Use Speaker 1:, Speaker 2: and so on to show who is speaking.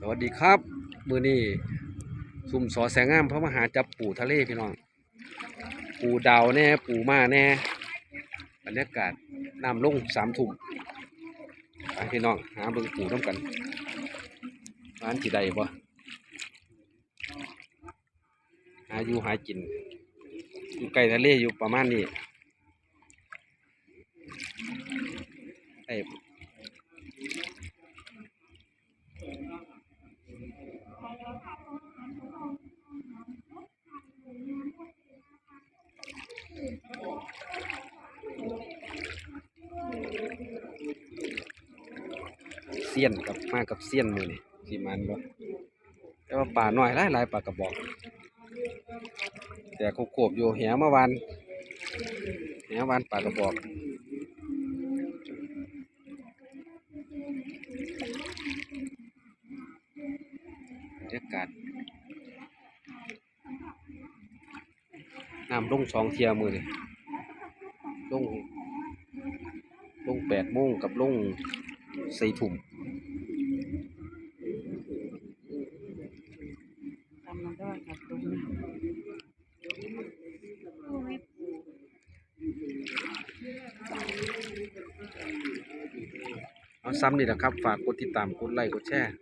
Speaker 1: สวัสดีครับ มือนี้ซุ่มสอแสงงามพระมหาจับปู่ทะเลพี่น้อง ปู่ดาวแน่ ปู่มาแน่บรรยากาศน้ำลงสามทุ่มไปพี่น้องหาเบิ่งปู่น้ำกันร้านจีใดบ่หาอยู่หากิน อยู่ใกล้ทะเลอยู่ประมาณนี้ไอ้ เสี้ยนกับมากับเสี้ยนมือนี่สีมันบ่แต่ว่าป่าน้อยหลายหลายป่ากระบอก แต่ขาโขบอยู่แหเมื่อวานแหวานป่ากระบอกบรรยากาศ น้ำลงสองเทียมือนี่ลงลงแปดโมงกับลงสี่ทุ่มเอาซ้ำนี่แหละครับ ฝากกดติดตาม กดไลค์ กดแชร์